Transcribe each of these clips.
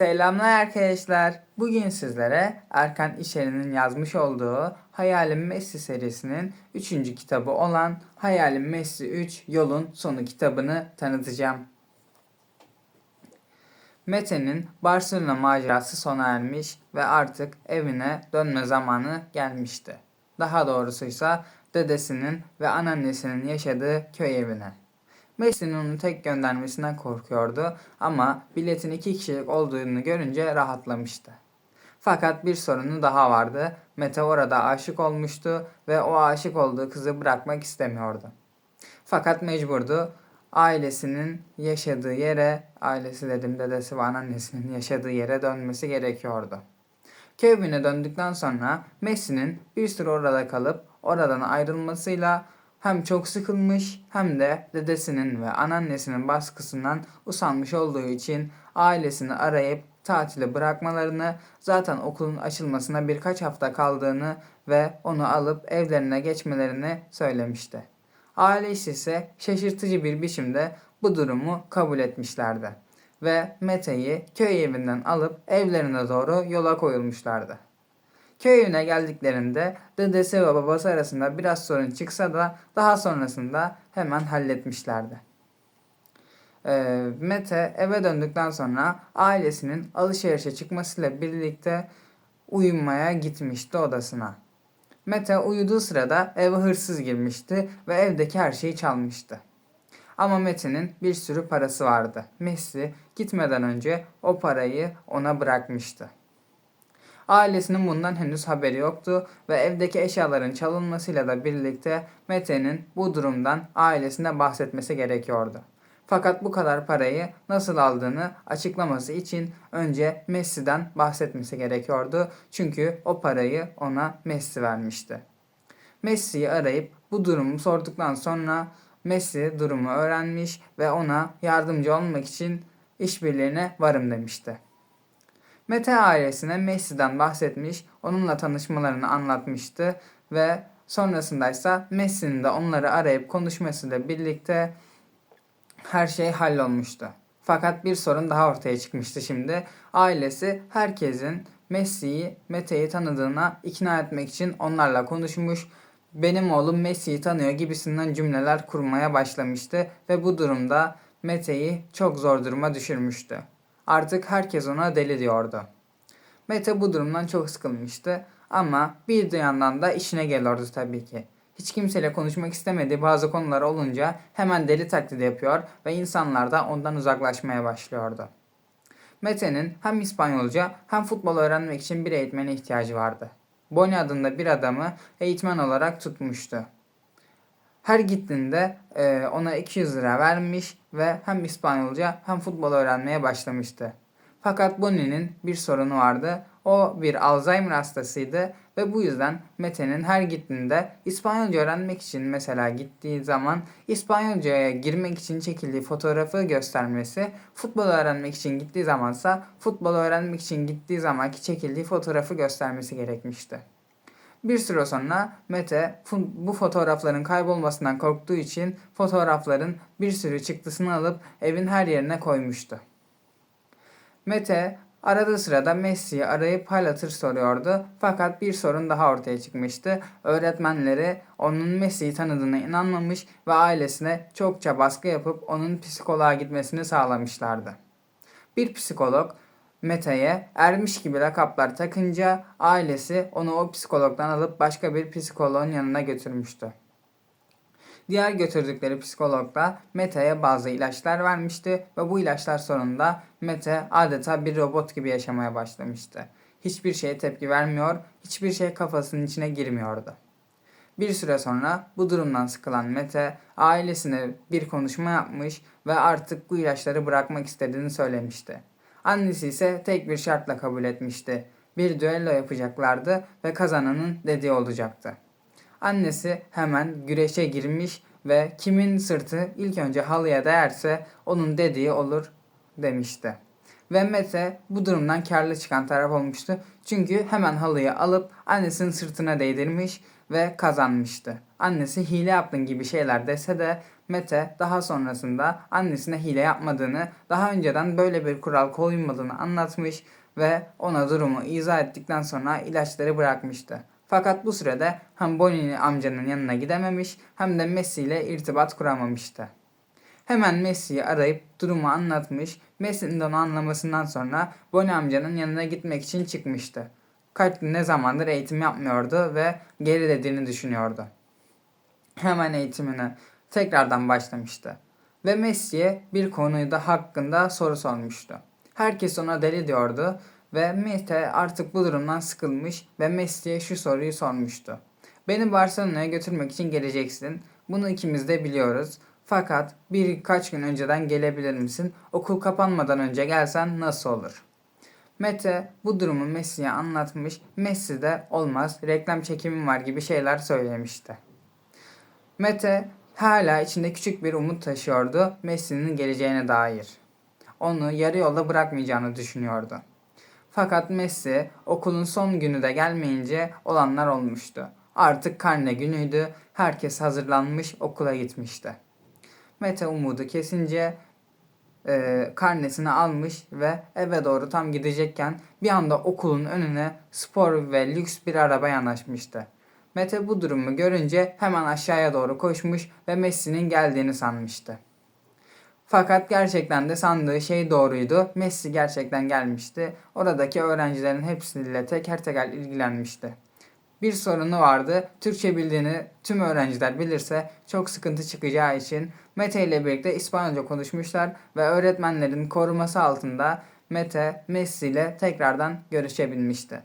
Selamlar arkadaşlar. Bugün sizlere Erkan İşer'in yazmış olduğu Hayalim Messi serisinin 3. kitabı olan Hayalim Messi 3 Yolun Sonu kitabını tanıtacağım. Mete'nin Barcelona macerası sona ermiş ve artık evine dönme zamanı gelmişti. Daha doğrusuysa dedesinin ve anneannesinin yaşadığı köy evine. Messi'nin onu tek göndermesinden korkuyordu ama biletin iki kişilik olduğunu görünce rahatlamıştı. Fakat bir sorunu daha vardı. Mete orada aşık olmuştu ve o aşık olduğu kızı bırakmak istemiyordu. Fakat mecburdu. Ailesinin yaşadığı yere, ailesi dedim dedesi ve anneannesinin yaşadığı yere dönmesi gerekiyordu. Köy evine döndükten sonra Messi'nin bir süre orada kalıp oradan ayrılmasıyla hem çok sıkılmış hem de dedesinin ve anneannesinin baskısından usanmış olduğu için ailesini arayıp tatile bırakmalarını, zaten okulun açılmasına birkaç hafta kaldığını ve onu alıp evlerine geçmelerini söylemişti. Ailesi ise şaşırtıcı bir biçimde bu durumu kabul etmişlerdi ve Mete'yi köy evinden alıp evlerine doğru yola koyulmuşlardı. Köy evine geldiklerinde dedesi ve babası arasında biraz sorun çıksa da daha sonrasında hemen halletmişlerdi. Ee, Mete eve döndükten sonra ailesinin alışverişe çıkmasıyla birlikte uyumaya gitmişti odasına. Mete uyuduğu sırada eve hırsız girmişti ve evdeki her şeyi çalmıştı. Ama Mete'nin bir sürü parası vardı. Messi gitmeden önce o parayı ona bırakmıştı. Ailesinin bundan henüz haberi yoktu ve evdeki eşyaların çalınmasıyla da birlikte Mete'nin bu durumdan ailesine bahsetmesi gerekiyordu. Fakat bu kadar parayı nasıl aldığını açıklaması için önce Messi'den bahsetmesi gerekiyordu. Çünkü o parayı ona Messi vermişti. Messi'yi arayıp bu durumu sorduktan sonra Messi durumu öğrenmiş ve ona yardımcı olmak için işbirliğine varım demişti. Mete ailesine Messi'den bahsetmiş, onunla tanışmalarını anlatmıştı ve sonrasında ise Messi'nin de onları arayıp konuşmasıyla birlikte her şey hallolmuştu. Fakat bir sorun daha ortaya çıkmıştı şimdi. Ailesi herkesin Messi'yi, Mete'yi tanıdığına ikna etmek için onlarla konuşmuş. Benim oğlum Messi'yi tanıyor gibisinden cümleler kurmaya başlamıştı ve bu durumda Mete'yi çok zor duruma düşürmüştü. Artık herkes ona deli diyordu. Mete bu durumdan çok sıkılmıştı ama bir yandan da işine geliyordu tabii ki. Hiç kimseyle konuşmak istemediği bazı konular olunca hemen deli taklidi yapıyor ve insanlar da ondan uzaklaşmaya başlıyordu. Mete'nin hem İspanyolca hem futbol öğrenmek için bir eğitmene ihtiyacı vardı. Boni adında bir adamı eğitmen olarak tutmuştu. Her gittiğinde e, ona 200 lira vermiş ve hem İspanyolca hem futbol öğrenmeye başlamıştı. Fakat Bonnie'nin bir sorunu vardı. O bir Alzheimer hastasıydı ve bu yüzden Mete'nin her gittiğinde İspanyolca öğrenmek için mesela gittiği zaman İspanyolcaya girmek için çekildiği fotoğrafı göstermesi, futbol öğrenmek için gittiği zamansa futbol öğrenmek için gittiği zamanki çekildiği fotoğrafı göstermesi gerekmişti. Bir süre sonra Mete bu fotoğrafların kaybolmasından korktuğu için fotoğrafların bir sürü çıktısını alıp evin her yerine koymuştu. Mete aradığı sırada Messi'yi arayıp hal soruyordu fakat bir sorun daha ortaya çıkmıştı. Öğretmenleri onun Messi'yi tanıdığına inanmamış ve ailesine çokça baskı yapıp onun psikoloğa gitmesini sağlamışlardı. Bir psikolog Mete'ye ermiş gibi lakaplar takınca ailesi onu o psikologdan alıp başka bir psikoloğun yanına götürmüştü. Diğer götürdükleri psikolog da Mete'ye bazı ilaçlar vermişti ve bu ilaçlar sonunda Mete adeta bir robot gibi yaşamaya başlamıştı. Hiçbir şeye tepki vermiyor, hiçbir şey kafasının içine girmiyordu. Bir süre sonra bu durumdan sıkılan Mete ailesine bir konuşma yapmış ve artık bu ilaçları bırakmak istediğini söylemişti. Annesi ise tek bir şartla kabul etmişti. Bir düello yapacaklardı ve kazananın dediği olacaktı. Annesi hemen güreşe girmiş ve kimin sırtı ilk önce halıya değerse onun dediği olur demişti. Ve Mete bu durumdan karlı çıkan taraf olmuştu. Çünkü hemen halıyı alıp annesinin sırtına değdirmiş ve kazanmıştı. Annesi hile yaptın gibi şeyler dese de Mete daha sonrasında annesine hile yapmadığını, daha önceden böyle bir kural koyulmadığını anlatmış ve ona durumu izah ettikten sonra ilaçları bırakmıştı. Fakat bu sürede hem Bonnie amcanın yanına gidememiş hem de Messi ile irtibat kuramamıştı. Hemen Messi'yi arayıp durumu anlatmış. Messi'nin de onu anlamasından sonra Bonnie amcanın yanına gitmek için çıkmıştı. Kaç ne zamandır eğitim yapmıyordu ve gerilediğini düşünüyordu. Hemen eğitimine tekrardan başlamıştı. Ve Messi'ye bir konuyu da hakkında soru sormuştu. Herkes ona deli diyordu ve Mete artık bu durumdan sıkılmış ve Messi'ye şu soruyu sormuştu. Beni Barcelona'ya götürmek için geleceksin. Bunu ikimiz de biliyoruz. Fakat birkaç gün önceden gelebilir misin? Okul kapanmadan önce gelsen nasıl olur? Mete bu durumu Messi'ye anlatmış. Messi de olmaz reklam çekimim var gibi şeyler söylemişti. Mete hala içinde küçük bir umut taşıyordu Messi'nin geleceğine dair. Onu yarı yolda bırakmayacağını düşünüyordu. Fakat Messi okulun son günü de gelmeyince olanlar olmuştu. Artık karne günüydü. Herkes hazırlanmış okula gitmişti. Mete umudu kesince e, karnesini almış ve eve doğru tam gidecekken bir anda okulun önüne spor ve lüks bir araba yanaşmıştı. Mete bu durumu görünce hemen aşağıya doğru koşmuş ve Messi'nin geldiğini sanmıştı. Fakat gerçekten de sandığı şey doğruydu. Messi gerçekten gelmişti. Oradaki öğrencilerin hepsiyle teker teker ilgilenmişti. Bir sorunu vardı. Türkçe bildiğini tüm öğrenciler bilirse çok sıkıntı çıkacağı için Mete ile birlikte İspanyolca konuşmuşlar ve öğretmenlerin koruması altında Mete Messi ile tekrardan görüşebilmişti.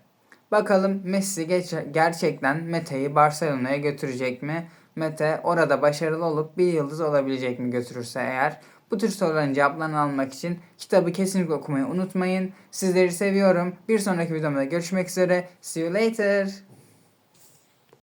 Bakalım Messi gerçekten Mete'yi Barcelona'ya götürecek mi? Mete orada başarılı olup bir yıldız olabilecek mi götürürse eğer? Bu tür soruların cevaplarını almak için kitabı kesinlikle okumayı unutmayın. Sizleri seviyorum. Bir sonraki videomda görüşmek üzere. See you later.